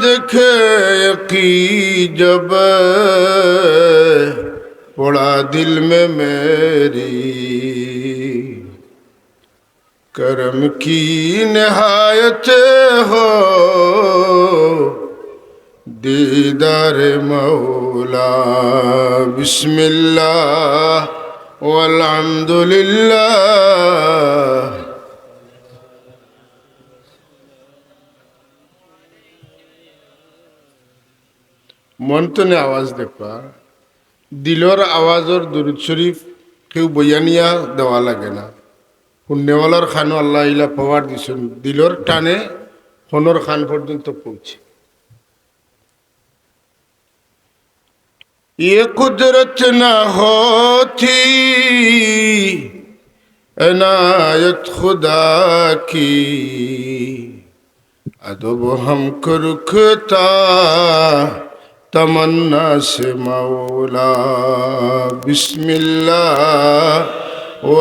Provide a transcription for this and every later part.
দেখে یقی جب پڑا دل میں میری کرم کی نہایت ہو دیدار مولا بسم اللہ والحمد للہ মন্তনে আওয়াজ দেখবা দিলর আওয়াজর দুরুদ শরীফ কেউ বইয়ানিয়া দেওয়া লাগে না পুণ্যওয়ালার খানো আল্লাহ ইলা পাওয়ার দিছেন দিলর টানে ফোনর খান পর্যন্ত পৌঁছে ये कुदरत न होती इनायत खुदा की अदब हमको रुकता তমন্না সে মাওলা। বিসমিল্লা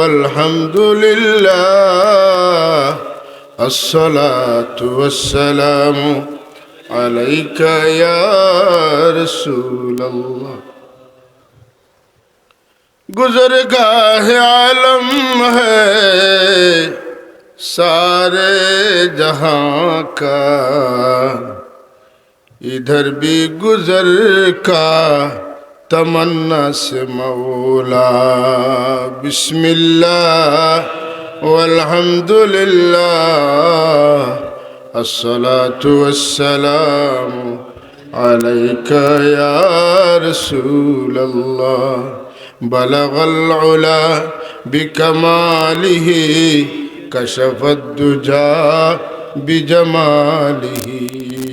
আলহামদুলিল্লাহ আসসালাতু আসসালামু আলাইকা ইয়া রাসূলুল্লাহ। गुजरगाह आलम है सारे जहां का ادھر بھی گزر کا تمنا سے مولا بسم اللہ والحمد للہ الصلاة والسلام عليك يا رسول الله بلغ العلا بكماله كشف الدجى بجماله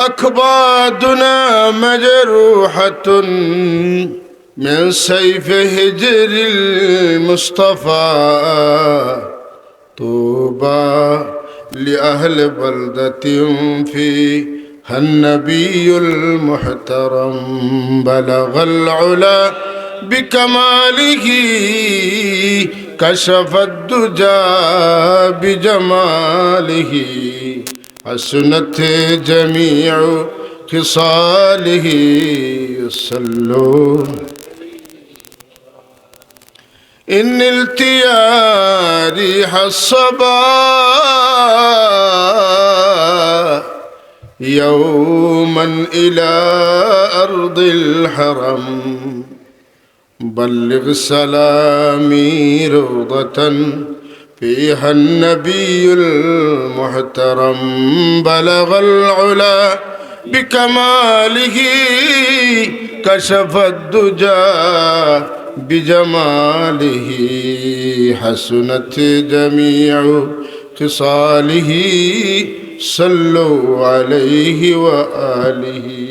أكبادنا مجروحة من سيف هجر المصطفى. طوبى لأهل بلدة فيها النبي المحترم. بلغ العلا بكماله كشف الدجى بجماله. حسنت جميع خصاله صلوا. إن التيا ريح الصبا يوما إلى أرض الحرم. بلغ سلامي روضة فيها النبي المحترم بلغ العلا بكماله كشف الدجى بجماله حسنت جميع خصاله صلوا عليه وآله.